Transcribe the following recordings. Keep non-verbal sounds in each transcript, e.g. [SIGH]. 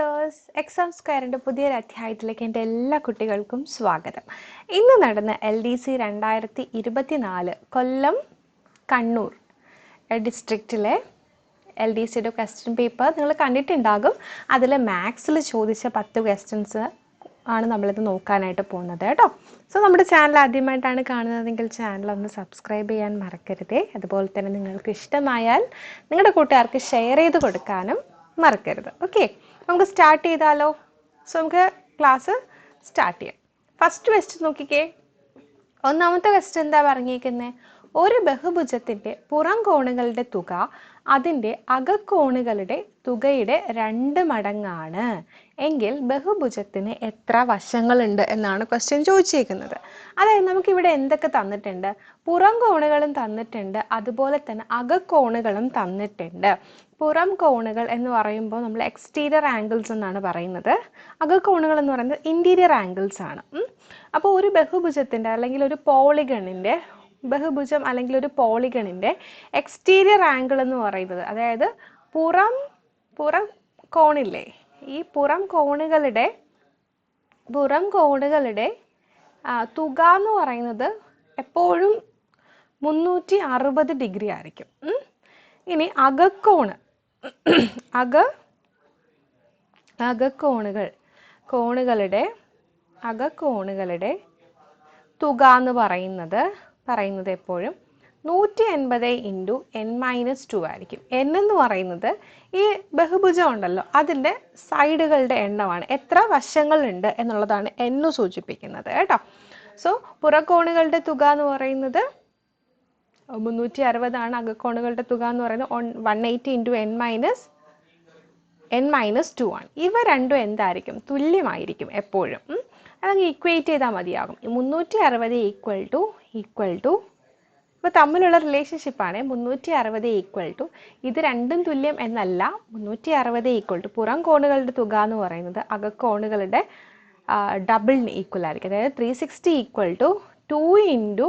Dears exam സ്ക്വയറിന്റെ പുതിയൊരു അധ്യായത്തിലേക്ക് എന്റെ എല്ലാ കുട്ടികൾക്കും സ്വാഗതം. ഇന്ന് നടന്ന എൽ ഡി സി രണ്ടായിരത്തി ഇരുപത്തിനാല് കൊല്ലം കണ്ണൂർ ഡിസ്ട്രിക്റ്റിലെ എൽ ഡി സിയുടെ ക്വസ്റ്റ്യൻ പേപ്പർ നിങ്ങൾ കണ്ടിട്ടുണ്ടാകും. അതിൽ മാത്സിൽ ചോദിച്ച പത്ത് ക്വസ്റ്റ്യൻസ് ആണ് നമ്മളിത് നോക്കാനായിട്ട് പോകുന്നത് കേട്ടോ. സോ നമ്മുടെ ചാനൽ ആദ്യമായിട്ടാണ് കാണുന്നതെങ്കിൽ ചാനൽ ഒന്ന് സബ്സ്ക്രൈബ് ചെയ്യാൻ മറക്കരുതേ. അതുപോലെ തന്നെ നിങ്ങൾക്ക് ഇഷ്ടമായാൽ നിങ്ങളുടെ കൂട്ടുകാർക്ക് ഷെയർ ചെയ്ത് കൊടുക്കാനും മറക്കരുത്. ഓക്കെ നമുക്ക് സ്റ്റാർട്ട് ചെയ്താലോ? സോ നമുക്ക് ക്ലാസ് സ്റ്റാർട്ട് ചെയ്യാം. ഫസ്റ്റ് ക്വസ്റ്റ്യൻ നോക്കിക്കേ. ഒന്നാമത്തെ ക്വസ്റ്റ്യൻ എന്താ പറഞ്ഞിരിക്കുന്നത് ഒരു ബഹുഭുജത്തിന്റെ പുറം കോണുകളുടെ തുക അതിന്റെ അകക്കോണുകളുടെ തുകയുടെ രണ്ട് മടങ്ങാണ്. എങ്കിൽ ബഹുഭുജത്തിന് എത്ര വശങ്ങളുണ്ട് എന്നാണ് ക്വസ്റ്റ്യൻ ചോദിച്ചിരിക്കുന്നത്. അതായത് നമുക്ക് ഇവിടെ എന്തൊക്കെ തന്നിട്ടുണ്ട്? പുറം കോണുകളും തന്നിട്ടുണ്ട് അതുപോലെ തന്നെ അകക്കോണുകളും തന്നിട്ടുണ്ട്. പുറം കോണുകൾ എന്ന് പറയുമ്പോൾ നമ്മൾ എക്സ്റ്റീരിയർ ആംഗിൾസ് എന്നാണ് പറയുന്നത്. അകക്കോണുകൾ എന്ന് പറയുന്നത് ഇന്റീരിയർ ആംഗിൾസ് ആണ്. അപ്പോൾ ഒരു ബഹുഭുജത്തിന്റെ അല്ലെങ്കിൽ ഒരു പോളിഗണിന്റെ ബഹുഭുജം അല്ലെങ്കിൽ ഒരു പോളിഗണിന്റെ എക്സ്റ്റീരിയർ ആംഗിൾ എന്ന് പറയുന്നത് അതായത് പുറം പുറം കോണില്ലേ? ഈ പുറം കോണുകളുടെ പുറം കോണുകളുടെ തുക എന്ന് പറയുന്നത് എപ്പോഴും മുന്നൂറ്റി അറുപത് ഡിഗ്രി ആയിരിക്കും. ഇനി അകക്കോണ് അക അകക്കോണുകൾ കോണുകളുടെ അകക്കോണുകളുടെ തുക എന്ന് പറയുന്നത് പറയുന്നത് എപ്പോഴും നൂറ്റി എൺപത് ഇന്റു എൻ മൈനസ് ടു ആയിരിക്കും. എൻ എന്ന് പറയുന്നത് ഈ ബഹുഭുജം ഉണ്ടല്ലോ അതിന്റെ സൈഡുകളുടെ എണ്ണമാണ്. എത്ര വശങ്ങളുണ്ട് എന്നുള്ളതാണ് എന്ന് സൂചിപ്പിക്കുന്നത് കേട്ടോ. സോ പുറകോണുകളുടെ തുക എന്ന് പറയുന്നത് മുന്നൂറ്റി അറുപതാണ് അകക്കോണുകളുടെ തുക എന്ന് പറയുന്നത് one eighty into N minus N minus two ആണ്. ഇവ രണ്ടും എന്തായിരിക്കും? തുല്യമായിരിക്കും എപ്പോഴും. അതങ്ങ് ഈക്വേറ്റ് ചെയ്താൽ മതിയാകും. മുന്നൂറ്റി അറുപത് ഈക്വൽ ടു ഈക്വൽ ടു ഇപ്പോൾ തമ്മിലുള്ള റിലേഷൻഷിപ്പാണ് മുന്നൂറ്റി അറുപത് ഈക്വൽ ടു ഇത് രണ്ടും തുല്യം എന്നല്ല. മുന്നൂറ്റി അറുപത് ഈക്വൽ ടു പുറം കോണുകളുടെ തുക എന്ന് പറയുന്നത് അകക്കോണുകളുടെ ഡബിളിന് ഈക്വൽ ആയിരിക്കും. അതായത് three sixty equal to two into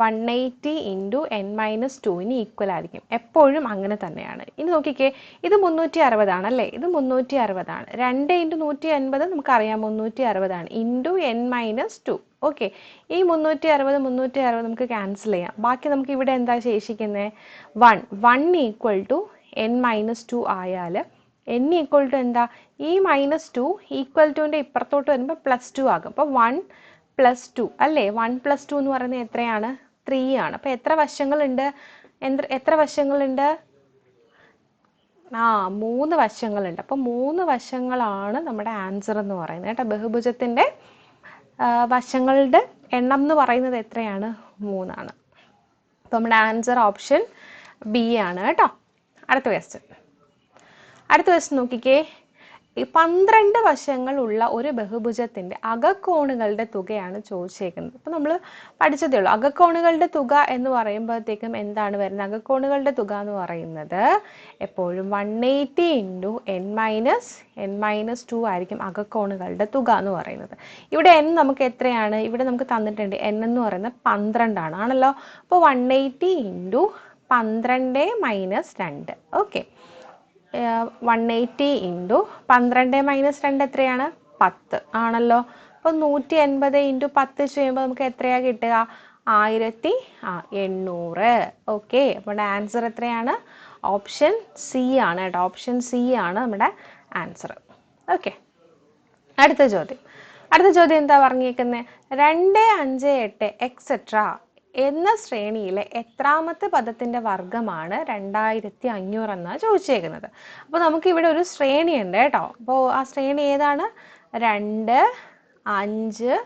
one eighty into N minus ടുവിന് ഈക്വൽ ആയിരിക്കും. എപ്പോഴും അങ്ങനെ തന്നെയാണ്. ഇനി നോക്കിക്കേ ഇത് മുന്നൂറ്റി അറുപതാണ് അല്ലേ? ഇത് മുന്നൂറ്റി അറുപതാണ് രണ്ട് ഇന്റു നൂറ്റി അൻപത് നമുക്കറിയാം മുന്നൂറ്റി അറുപതാണ് into N minus two. Okay ഈ മുന്നൂറ്റി അറുപത് മുന്നൂറ്റി അറുപത് നമുക്ക് ക്യാൻസൽ ചെയ്യാം. ബാക്കി നമുക്ക് ഇവിടെ എന്താ ശേഷിക്കുന്നത് one. One equal to N minus two ആയാൽ എൻ ഈക്വൽ ടു എന്താ? ഈ മൈനസ് ടു ഈക്വൽ ടുവിന്റെ ഇപ്പുറത്തോട്ട് വരുമ്പോൾ പ്ലസ് ടു ആകും. അപ്പോൾ വൺ പ്ലസ് ടു അല്ലേ? വൺ പ്ലസ് ടു എന്ന് പറയുന്നത് എത്രയാണ്? ത്രീ ആണ് അപ്പോൾ എത്ര വശങ്ങളുണ്ട്? എത്ര വശങ്ങളുണ്ട്? ആ മൂന്ന് വശങ്ങളുണ്ട്. അപ്പോൾ മൂന്ന് വശങ്ങളാണ് നമ്മുടെ ആൻസർ എന്ന് പറയുന്നത് കേട്ടോ. ബഹുഭുജത്തിന്റെ വശങ്ങളുടെ എണ്ണം എന്ന് പറയുന്നത് എത്രയാണ്? മൂന്നാണ്. അപ്പൊ നമ്മുടെ ആൻസർ ഓപ്ഷൻ ബി ആണ് കേട്ടോ. അടുത്ത ക്വസ്റ്റ്യൻ അടുത്ത ക്വസ്റ്റ്യൻ നോക്കിക്കേ. ഈ പന്ത്രണ്ട് വശങ്ങളുള്ള ഒരു ബഹുഭുജത്തിന്റെ അകക്കോണുകളുടെ തുകയാണ് ചോദിച്ചേക്കുന്നത്. ഇപ്പൊ നമ്മൾ പഠിച്ചതേ ഉള്ളൂ. അകക്കോണുകളുടെ തുക എന്ന് പറയുമ്പോഴത്തേക്കും എന്താണ് വരുന്നത്? അകക്കോണുകളുടെ തുക എന്ന് പറയുന്നത് എപ്പോഴും one eighty into N minus N minus two ആയിരിക്കും അകക്കോണുകളുടെ തുക എന്ന് പറയുന്നത്. ഇവിടെ എൻ നമുക്ക് എത്രയാണ്? ഇവിടെ നമുക്ക് തന്നിട്ടുണ്ട് എൻ എന്ന് പറയുന്നത് പന്ത്രണ്ടാണ്. ആണല്ലോ? അപ്പോൾ വൺ എയ്റ്റി ഇന്റു പന്ത്രണ്ട് മൈനസ് രണ്ട്. ഓക്കെ വൺ എയ്റ്റി ഇന്റു പന്ത്രണ്ട് മൈനസ് രണ്ട് എത്രയാണ്? പത്ത്. ആണല്ലോ. അപ്പോൾ നൂറ്റി എൺപത് ഇന്റു പത്ത് ചെയ്യുമ്പോൾ നമുക്ക് എത്രയാണ് കിട്ടുക? ആയിരത്തി എണ്ണൂറ്. ഓക്കെ നമ്മുടെ ആൻസർ എത്രയാണ്? ഓപ്ഷൻ സി ആണ് കേട്ടോ. ഓപ്ഷൻ സി ആണ് നമ്മുടെ ആൻസർ ഓക്കെ അടുത്ത ചോദ്യം. അടുത്ത ചോദ്യം എന്താ പറഞ്ഞേക്കുന്നത് രണ്ട് അഞ്ച് എട്ട് എക്സെട്ര എന്ന ശ്രേണിയിലെ എത്രാമത്തെ പദത്തിന്റെ വർഗമാണ് രണ്ടായിരത്തി അഞ്ഞൂറ് എന്നാ ചോദിച്ചേക്കുന്നത്. അപ്പോൾ നമുക്ക് ഇവിടെ ഒരു ശ്രേണി ഉണ്ട് കേട്ടോ. അപ്പോൾ ആ ശ്രേണി ഏതാണ്? രണ്ട് അഞ്ച്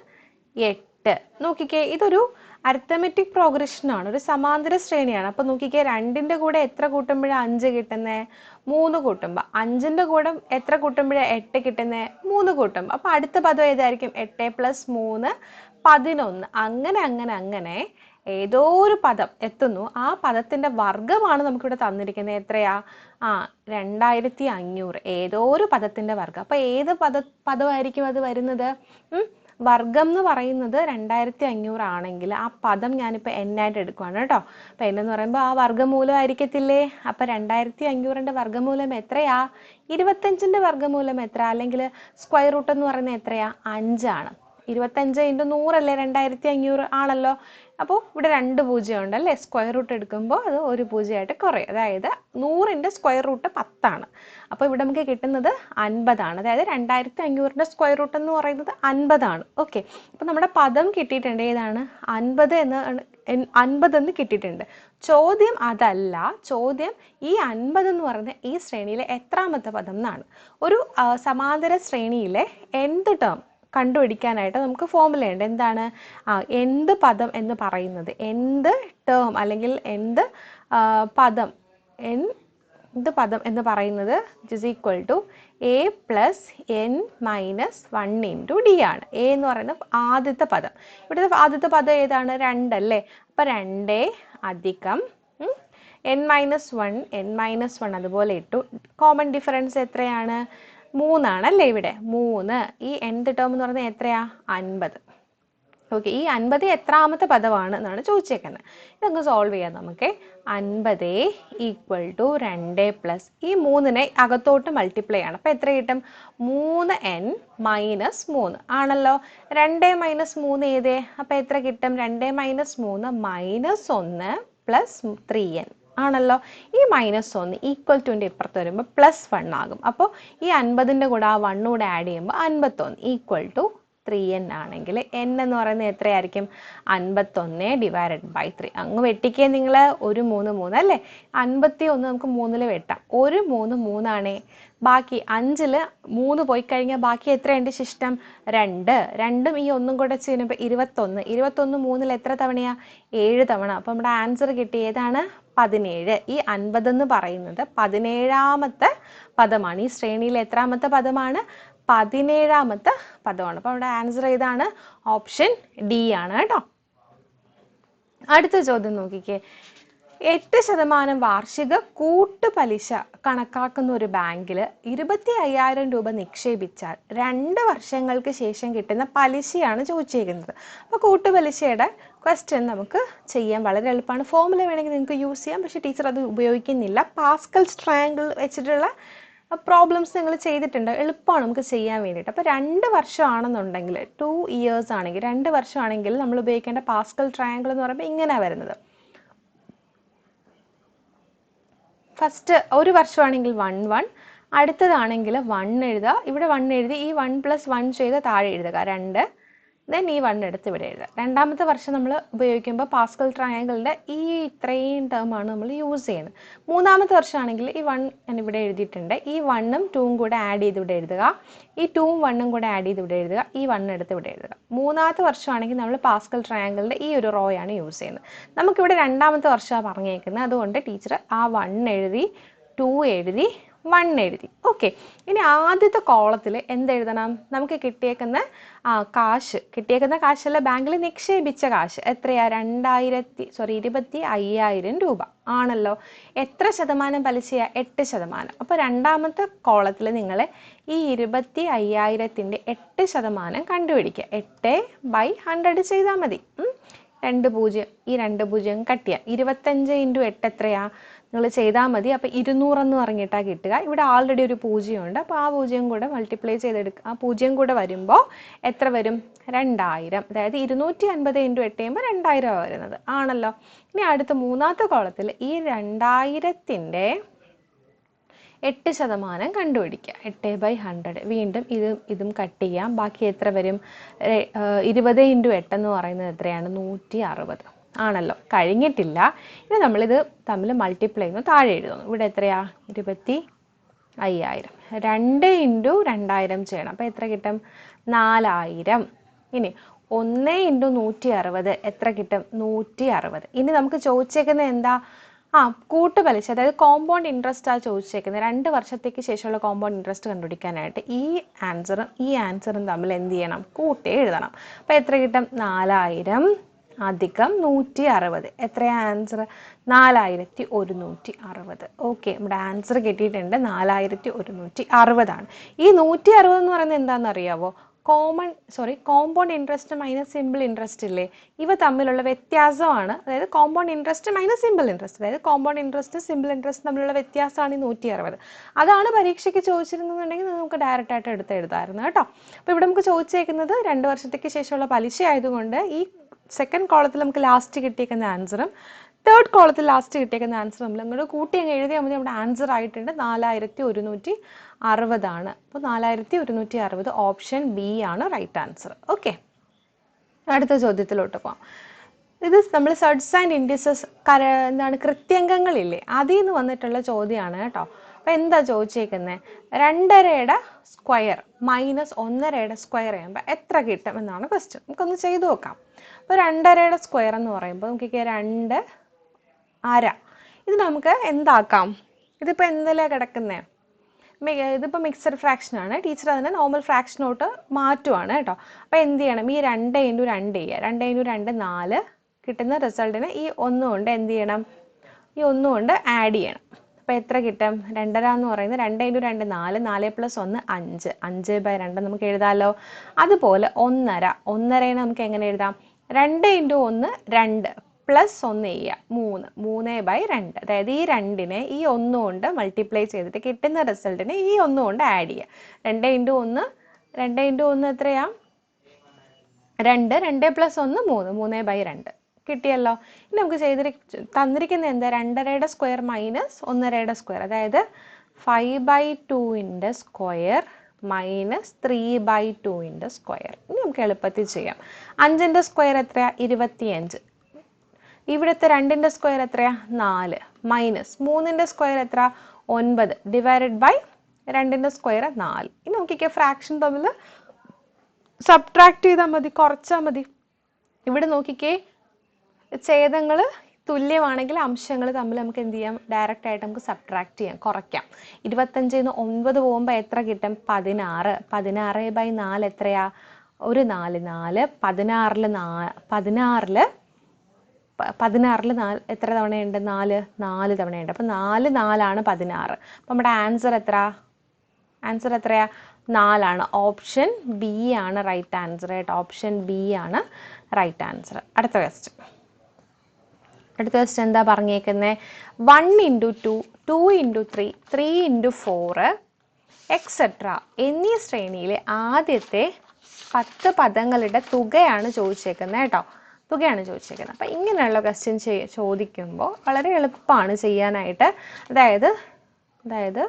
എട്ട്. നോക്കിക്കേ ഇതൊരു അരിത്തമെറ്റിക് പ്രോഗ്രഷൻ ആണ്. ഒരു സമാന്തര ശ്രേണിയാണ്. അപ്പൊ നോക്കിക്കേ രണ്ടിന്റെ കൂടെ എത്ര കൂട്ടുമ്പോഴാണ് അഞ്ച് കിട്ടുന്നേ? മൂന്ന് കൂട്ടുമ്പോ. അഞ്ചിന്റെ കൂടെ എത്ര കൂട്ടുമ്പോഴാണ് എട്ട് കിട്ടുന്നേ? മൂന്ന് കൂട്ടുമ്പോ. അപ്പൊ അടുത്ത പദം ഏതായിരിക്കും? എട്ട് പ്ലസ് മൂന്ന് പതിനൊന്ന്. അങ്ങനെ അങ്ങനെ അങ്ങനെ ഏതോ ഒരു പദം എത്തുന്നു. ആ പദത്തിന്റെ വർഗമാണ് നമുക്കിവിടെ തന്നിരിക്കുന്നത്. എത്രയാ? ആ രണ്ടായിരത്തി അഞ്ഞൂറ് ഏതോ ഒരു പദത്തിന്റെ വർഗം അപ്പൊ ഏത് പദ പദമായിരിക്കും അത് വരുന്നത്? വർഗം എന്ന് പറയുന്നത് രണ്ടായിരത്തി അഞ്ഞൂറ് ആണെങ്കിൽ ആ പദം ഞാനിപ്പോൾ എന്നായിട്ട് എടുക്കുവാണ് കേട്ടോ. അപ്പം എന്നെന്ന് എന്ന് പറയുമ്പോൾ ആ വർഗമൂലം ആയിരിക്കത്തില്ലേ? അപ്പം രണ്ടായിരത്തി അഞ്ഞൂറിന്റെ വർഗമൂലം എത്രയാ? ഇരുപത്തഞ്ചിന്റെ വർഗമൂലം എത്ര അല്ലെങ്കിൽ സ്ക്വയർ റൂട്ട് എന്ന് പറയുന്നത് എത്രയാ? അഞ്ചാണ്. ഇരുപത്തഞ്ച് ഇന്റു നൂറല്ലേ? രണ്ടായിരത്തി അഞ്ഞൂറ് ആണല്ലോ. അപ്പോൾ ഇവിടെ രണ്ട് പൂജ്യം ഉണ്ട് അല്ലേ? സ്ക്വയർ റൂട്ട് എടുക്കുമ്പോൾ അത് ഒരു പൂജ്യമായിട്ട് കുറയും. അതായത് നൂറിന്റെ സ്ക്വയർ റൂട്ട് പത്താണ്. അപ്പോൾ ഇവിടെ നമുക്ക് കിട്ടുന്നത് അൻപതാണ്. അതായത് രണ്ടായിരത്തി അഞ്ഞൂറിന്റെ സ്ക്വയർ റൂട്ട് എന്ന് പറയുന്നത് അൻപതാണ്. ഓക്കെ അപ്പോൾ നമ്മുടെ പദം കിട്ടിയിട്ടുണ്ട് ഏതാണ്? അൻപത് എന്ന് അൻപത് എന്ന് കിട്ടിയിട്ടുണ്ട്. ചോദ്യം അതല്ല. ചോദ്യം ഈ അൻപത് എന്ന് പറയുന്ന ഈ ശ്രേണിയിലെ എത്രാമത്തെ പദം എന്നാണ്. ഒരു സമാന്തര ശ്രേണിയിലെ എന്ത് ടേം കണ്ടുപിടിക്കാനായിട്ട് നമുക്ക് ഫോർമുല ഉണ്ട്. എന്താണ്? ആ എന്ത് പദം എന്ന് പറയുന്നത്. എന്ത് ടേം അല്ലെങ്കിൽ എന്ത് പദം. എന്ത് പദം എന്ന് പറയുന്നത്? It is equal to A plus N minus one into D ആണ്. എ എന്ന് പറയുന്ന ആദ്യത്തെ പദം. ഇവിടുത്തെ ആദ്യത്തെ പദം ഏതാണ്? രണ്ടല്ലേ അപ്പം രണ്ടേ അധികം N minus one N minus one അതുപോലെ ഇട്ടു. കോമൺ ഡിഫറൻസ് എത്രയാണ്? മൂന്നാണ് അല്ലേ ഇവിടെ? മൂന്ന്. ഈ എൻഡ് ടേം എന്ന് പറയുന്നത് എത്രയാ? അൻപത്. ഓക്കെ ഈ അൻപത് എത്രാമത്തെ പദമാണ് എന്നാണ് ചോദിച്ചേക്കുന്നത്. ഇതൊക്കെ സോൾവ് ചെയ്യാം നമുക്ക്. അൻപത് ഈക്വൽ ടു രണ്ട് പ്ലസ് ഈ മൂന്നിനെ അകത്തോട്ട് മൾട്ടിപ്ലൈ ആണ് അപ്പോൾ എത്ര കിട്ടും? മൂന്ന് എൻ മൈനസ് മൂന്ന്. ആണല്ലോ? രണ്ട് മൈനസ് മൂന്ന് ഏതേ? അപ്പോൾ എത്ര കിട്ടും? രണ്ട് മൈനസ് മൂന്ന് മൈനസ് ഒന്ന് പ്ലസ് ത്രീ എൻ ആണല്ലോ? ഈ മൈനസ് ഒന്ന് ഈക്വൽ ടുവിന്റെ ഇപ്പുറത്ത് വരുമ്പോൾ പ്ലസ് വൺ ആകും. അപ്പോൾ ഈ അൻപതിന്റെ കൂടെ ആ വണ്ണും കൂടെ ആഡ് ചെയ്യുമ്പോൾ അൻപത്തൊന്ന് ഈക്വൽ ടു ത്രീ എൻ ആണെങ്കിൽ എൻ എന്ന് പറയുന്നത് എത്രയായിരിക്കും? അൻപത്തൊന്ന് ഡിവൈഡഡ് ബൈ ത്രീ അങ്ങ് വെട്ടിക്കേ നിങ്ങൾ ഒരു മൂന്ന് മൂന്ന് അല്ലേ? അൻപത്തി ഒന്ന് നമുക്ക് മൂന്നിൽ വെട്ടാം. ഒരു മൂന്ന് മൂന്നാണേ. ബാക്കി അഞ്ചിൽ മൂന്ന് പോയി കഴിഞ്ഞാൽ ബാക്കി എത്രയുണ്ട് ശിഷ്ടം? രണ്ട്. രണ്ടും ഈ ഒന്നും കൂടെ ചെയ്യുമ്പോൾ ഇരുപത്തൊന്ന്. ഇരുപത്തൊന്ന് മൂന്നിൽ എത്ര തവണയാണ് ഏഴ് തവണ. അപ്പോൾ നമ്മുടെ ആൻസർ കിട്ടി. ഏതാണ്? പതിനേഴ്. ഈ അൻപത് എന്ന് പറയുന്നത് പതിനേഴാമത്തെ പദമാണ്. ഈ ശ്രേണിയിൽ എത്രാമത്തെ പദമാണ്? പതിനേഴാമത്തെ പദമാണ്. അപ്പോൾ അവിടെ ആൻസർ ഏതാണ്? ഓപ്ഷൻ ഡി ആണ് കേട്ടോ. അടുത്ത ചോദ്യം നോക്കിക്കേ. എട്ട് ശതമാനം വാർഷിക കൂട്ടുപലിശ കണക്കാക്കുന്ന ഒരു ബാങ്കിൽ ഇരുപത്തി അയ്യായിരം രൂപ നിക്ഷേപിച്ചാൽ രണ്ട് വർഷങ്ങൾക്ക് ശേഷം കിട്ടുന്ന പലിശയാണ് ചോദിച്ചിരിക്കുന്നത്. അപ്പോൾ കൂട്ടുപലിശയുടെ ക്വസ്റ്റ്യൻ നമുക്ക് ചെയ്യാൻ വളരെ എളുപ്പമാണ്. ഫോമുല വേണമെങ്കിൽ നിങ്ങൾക്ക് യൂസ് ചെയ്യാം. പക്ഷേ ടീച്ചർ അത് ഉപയോഗിക്കുന്നില്ല. പാസ്കൽ സ്ട്രാങ്കിൾ വെച്ചിട്ടുള്ള പ്രോബ്ലംസ് നിങ്ങൾ ചെയ്തിട്ടുണ്ട്. എളുപ്പമാണ് നമുക്ക് ചെയ്യാൻ വേണ്ടിയിട്ട്. അപ്പോൾ രണ്ട് വർഷമാണെന്നുണ്ടെങ്കിൽ ടു ഇയേഴ്സ് ആണെങ്കിൽ രണ്ട് വർഷമാണെങ്കിൽ നമ്മൾ ഉപയോഗിക്കേണ്ട പാസ്കൽ ട്രയാങ്കിൾ എന്ന് പറയുമ്പോൾ ഇങ്ങനെയാണ് വരുന്നത്. ഫസ്റ്റ് ഒരു വർഷമാണെങ്കിൽ വൺ വൺ അടുത്തതാണെങ്കിൽ വൺ എഴുതുക. ഇവിടെ വൺ എഴുതി ഈ വൺ പ്ലസ് വൺ ചെയ്ത് താഴെ എഴുതുക. രണ്ട്. ദെൻ ഈ വൺ എടുത്ത് ഇവിടെ എഴുതാം. രണ്ടാമത്തെ വർഷം നമ്മൾ ഉപയോഗിക്കുമ്പോൾ പാസ്കൽ ട്രയാങ്കിളിന്റെ ഈ ഇത്രയും ടേമാണ് നമ്മൾ യൂസ് ചെയ്യുന്നത്. മൂന്നാമത്തെ വർഷമാണെങ്കിൽ ഈ വൺ ഞാൻ ഇവിടെ എഴുതിയിട്ടുണ്ട്. ഈ വണ്ണും ടൂവും കൂടെ ആഡ് ചെയ്ത് ഇവിടെ എഴുതുക. ഈ ടൂവും വണ്ണും കൂടെ ആഡ് ചെയ്ത് ഇവിടെ എഴുതുക. ഈ വൺ എടുത്ത് ഇവിടെ എഴുതുക. മൂന്നാമത്തെ വർഷമാണെങ്കിൽ നമ്മൾ പാസ്കൽ ട്രയാങ്കിളിന്റെ ഈ ഒരു റോയാണ് യൂസ് ചെയ്യുന്നത്. നമുക്കിവിടെ രണ്ടാമത്തെ വർഷമാണ് പറഞ്ഞേക്കുന്നത്. അതുകൊണ്ട് ടീച്ചർ ആ വൺ എഴുതി ടു എഴുതി വൺ എഴുതി. ഓക്കെ ഇനി ആദ്യത്തെ കോളത്തിൽ എന്തെഴുതണം നമുക്ക് കിട്ടിയേക്കുന്ന കാശ്. കിട്ടിയേക്കുന്ന കാശല്ല ബാങ്കിൽ നിക്ഷേപിച്ച കാശ്. എത്രയാ? രണ്ടായിരത്തി സോറി ഇരുപത്തി അയ്യായിരം രൂപ. ആണല്ലോ. എത്ര ശതമാനം പലിശയാ? എട്ട് ശതമാനം. അപ്പോൾ രണ്ടാമത്തെ കോളത്തിൽ നിങ്ങൾ ഈ ഇരുപത്തി അയ്യായിരത്തിന്റെ എട്ട് ശതമാനം കണ്ടുപിടിക്കുക. എട്ട് ബൈ ഹൺഡ്രഡ് ചെയ്താൽ മതി. രണ്ട് പൂജ്യം ഈ രണ്ട് പൂജ്യം കട്ടിയ. ഇരുപത്തഞ്ച് ഇന്റു എട്ട് എത്രയാ? നിങ്ങൾ ചെയ്താൽ മതി. അപ്പോൾ ഇരുന്നൂറെന്ന് പറഞ്ഞിട്ടാണ് കിട്ടുക. ഇവിടെ ആൾറെഡി ഒരു പൂജ്യമുണ്ട്. അപ്പോൾ ആ പൂജ്യം കൂടെ മൾട്ടിപ്ലൈ ചെയ്തെടുക്കുക ആ പൂജ്യം കൂടെ വരുമ്പോൾ എത്ര വരും? രണ്ടായിരം. അതായത് ഇരുന്നൂറ്റി അൻപത് ഇന്റു എട്ട് ചെയ്യുമ്പോൾ രണ്ടായിരം വരുന്നത്. ആണല്ലോ? ഇനി അടുത്ത മൂന്നാമത്തെ കോളത്തിൽ ഈ രണ്ടായിരത്തിന്റെ എട്ട് ശതമാനം കണ്ടുപിടിക്കുക. എട്ട് ബൈ ഹൺഡ്രഡ് വീണ്ടും ഇത് ഇതും കട്ട് ചെയ്യാം. ബാക്കി എത്ര വരും? ഇരുപത് ഇന്റു എട്ടെന്ന് പറയുന്നത് എത്രയാണ്? നൂറ്റി അറുപത് ആണല്ലോ. കഴിഞ്ഞിട്ടില്ല. ഇനി നമ്മളിത് തമ്മിൽ മൾട്ടിപ്ലൈ ചെയ്യുന്നു താഴെ എഴുതുന്നു. ഇവിടെ എത്രയാ? ഇരുപത്തി അയ്യായിരം. രണ്ട് ഇന്റു രണ്ടായിരം ചെയ്യണം. അപ്പോൾ എത്ര കിട്ടും? നാലായിരം. ഇനി ഒന്ന് ഇന്റു നൂറ്റി അറുപത് എത്ര കിട്ടും? നൂറ്റി അറുപത് ഇനി നമുക്ക് ചോദിച്ചേക്കുന്നത് എന്താ? ആ കൂട്ടുപലിശ. അതായത് കോമ്പൗണ്ട് ഇൻട്രസ്റ്റ് ആ ചോദിച്ചേക്കുന്നത്. രണ്ട് വർഷത്തേക്ക് ശേഷമുള്ള കോമ്പൗണ്ട് ഇൻട്രസ്റ്റ് കണ്ടുപിടിക്കാനായിട്ട് ഈ ആൻസറും ഈ ആൻസറും തമ്മിൽ എന്ത് ചെയ്യണം? കൂട്ടി എഴുതണം. അപ്പോൾ എത്ര കിട്ടും? നാലായിരം. അധികം നൂറ്റി അറുപത് എത്രയാ ആൻസർ നാലായിരത്തി ഒരുന്നൂറ്റി അറുപത് ഓക്കെ നമ്മുടെ ആൻസർ കിട്ടിയിട്ടുണ്ട്. നാലായിരത്തി ഒരുന്നൂറ്റി അറുപതാണ് ഈ നൂറ്റി അറുപത് എന്ന് പറയുന്നത് എന്താണെന്ന് അറിയാവോ common sorry compound interest minus simple interest ഇല്ലേ? ഇവ തമ്മിലുള്ള വ്യത്യാസമാണ്. അതായത് compound interest minus simple interest അതായത് കോമ്പൗണ്ട് ഇൻട്രസ്റ്റ് സിമ്പിൾ ഇൻട്രസ്റ്റ് തമ്മിലുള്ള വ്യത്യാസമാണ് ഈ നൂറ്റി അറുപത് അതാണ് പരീക്ഷയ്ക്ക് ചോദിച്ചിരുന്നുണ്ടെങ്കിൽ നമുക്ക് ഡയറക്റ്റ് ആയിട്ട് എടുത്ത് എഴുതാമായിരുന്നു കേട്ടോ. അപ്പോൾ ഇവിടെ നമുക്ക് ചോദിച്ചേക്കുന്നത് രണ്ട് വർഷത്തേക്ക് ശേഷമുള്ള പലിശ ആയതുകൊണ്ട് ഈ സെക്കൻഡ് കോളത്തിൽ നമുക്ക് ലാസ്റ്റ് കിട്ടിയേക്കുന്ന ആൻസറും തേർഡ് കോളത്തിൽ ലാസ്റ്റ് കിട്ടിയേക്കുന്ന ആൻസർ നമ്മൾ അങ്ങോട്ട് കൂട്ടി അങ്ങ് എഴുതിയാൽ മതി. നമ്മുടെ ആൻസർ ആയിട്ടുണ്ട് നാലായിരത്തി ഒരുന്നൂറ്റി അറുപതാണ് അപ്പോൾ നാലായിരത്തി ഒരുന്നൂറ്റി അറുപത് ഓപ്ഷൻ ബി ആണ് റൈറ്റ് ആൻസർ ഓക്കെ അടുത്ത ചോദ്യത്തിലോട്ട് പോവാം. ഇത് നമ്മൾ സെർട്സ് ആൻഡ് ഇൻഡിസസ് കര എന്താണ് കൃത്യംഗങ്ങളില്ലേ? അതിൽ നിന്ന് വന്നിട്ടുള്ള ചോദ്യമാണ് കേട്ടോ. അപ്പോൾ എന്താ ചോദിച്ചേക്കുന്നത് രണ്ടരയുടെ സ്ക്വയർ മൈനസ് ഒന്നരയുടെ സ്ക്വയർ ചെയ്യുമ്പോൾ എത്ര കിട്ടും എന്നാണ് ക്വസ്റ്റ്യൻ നമുക്കൊന്ന് ചെയ്തു നോക്കാം. അപ്പോൾ രണ്ടരയുടെ സ്ക്വയർ എന്ന് പറയുമ്പോൾ നമുക്ക് രണ്ട് അര. ഇത് നമുക്ക് എന്താക്കാം? ഇതിപ്പോൾ എന്തിലാണ് കിടക്കുന്നത് ഇതിപ്പോൾ മിക്സഡ് ഫ്രാക്ഷൻ ആണ്. ടീച്ചർ അതിനെ നോർമൽ ഫ്രാക്ഷനോട്ട് മാറ്റുവാണ് കേട്ടോ. അപ്പോൾ എന്ത് ചെയ്യണം? ഈ രണ്ട് ഇന്റു രണ്ട് ചെയ്യുക. രണ്ട് ഇന്റു രണ്ട് നാല് കിട്ടുന്ന റിസൾട്ടിന് ഈ ഒന്ന് കൊണ്ട് എന്ത് ചെയ്യണം? ഈ ഒന്ന് കൊണ്ട് ആഡ് ചെയ്യണം. അപ്പോൾ എത്ര കിട്ടും? രണ്ടര എന്ന് പറയുന്നത് രണ്ട് ഇന്റു രണ്ട് നാല് നാല് പ്ലസ് ഒന്ന് അഞ്ച്. അഞ്ച് ബൈ രണ്ട് നമുക്ക് എഴുതാമല്ലോ അതുപോലെ ഒന്നര. ഒന്നരയെ നമുക്ക് എങ്ങനെ എഴുതാം? രണ്ട് ഇന്റു ഒന്ന് രണ്ട്. പ്ലസ് ഒന്ന് ചെയ്യുക. മൂന്ന്. മൂന്ന് ബൈ രണ്ട്. അതായത് ഈ രണ്ടിനെ ഈ ഒന്ന് കൊണ്ട് മൾട്ടിപ്ലൈ ചെയ്തിട്ട് കിട്ടുന്ന റിസൾട്ടിനെ ഈ ഒന്ന് കൊണ്ട് ആഡ് ചെയ്യുക. രണ്ട് ഇന്റു ഒന്ന് രണ്ട് ഇന്റു ഒന്ന് എത്രയാ? രണ്ട്. രണ്ട് പ്ലസ് ഒന്ന് മൂന്ന്. മൂന്ന് ബൈ രണ്ട്. കിട്ടിയല്ലോ? ഇനി നമുക്ക് ചെയ്തിരി തന്നിരിക്കുന്ന എന്താ? രണ്ടരയുടെ സ്ക്വയർ മൈനസ് ഒന്നരയുടെ സ്ക്വയർ അതായത് ഫൈവ് ബൈ ടുവിന്റെ സ്ക്വയർ മൈനസ് ത്രീ ബൈ ടുവിന്റെ സ്ക്വയർ ഇനി നമുക്ക് എളുപ്പത്തിൽ ചെയ്യാം. അഞ്ചിന്റെ സ്ക്വയർ എത്രയാ? ഇരുപത്തിയഞ്ച്. ഇവിടുത്തെ രണ്ടിന്റെ സ്ക്വയർ എത്രയാ? നാല്. മൈനസ് മൂന്നിന്റെ സ്ക്വയർ എത്ര ഒൻപത്. ഡിവൈഡഡ് ബൈ രണ്ടിന്റെ സ്ക്വയർ നാല്. ഇനി നോക്കിക്കേ ഫ്രാക്ഷൻ തമ്മിൽ സബ്ട്രാക്ട് ചെയ്താൽ മതി കുറച്ചാൽ മതി. ഇവിടെ നോക്കിക്കേ. ഛേദങ്ങൾ തുല്യമാണെങ്കിൽ അംശങ്ങൾ തമ്മിൽ നമുക്ക് എന്ത് ചെയ്യാം? ഡയറക്റ്റ് ആയിട്ട് നമുക്ക് സബ്ട്രാക്ട് ചെയ്യാം കുറയ്ക്കാം. ഇരുപത്തഞ്ചിൽ നിന്ന് ഒൻപത് പോകുമ്പോൾ എത്ര കിട്ടും? പതിനാറ്. പതിനാറ് ബൈ നാല് എത്രയാ? ഒരു നാല്. നാല് പതിനാറിൽ നാ പതിനാറിൽ പതിനാറിൽ നാല് എത്ര തവണയുണ്ട്? നാല്. നാല് തവണയുണ്ട്. അപ്പം നാല് നാലാണ് പതിനാറ്. അപ്പം നമ്മുടെ ആൻസർ എത്ര? ആൻസർ എത്രയാ? നാലാണ്. ഓപ്ഷൻ ബി ആണ് റൈറ്റ് ആൻസർ കേട്ടോ. ഓപ്ഷൻ ബി ആണ് റൈറ്റ് ആൻസർ അടുത്ത ക്വസ്റ്റ്യൻ അടുത്ത ക്വസ്റ്റൻ എന്താ പറഞ്ഞേക്കുന്നത് one into two two into three three into four etcetera എന്നീ ശ്രേണിയിലെ ആദ്യത്തെ പത്ത് പദങ്ങളുടെ തുകയാണ് ചോദിച്ചേക്കുന്നത് കേട്ടോ. തുകയാണ് ചോദിച്ചേക്കുന്നത് അപ്പം ഇങ്ങനെയുള്ള ക്വസ്റ്റ്യൻ ചോദിക്കുമ്പോൾ വളരെ എളുപ്പമാണ് ചെയ്യാനായിട്ട്. അതായത് അതായത്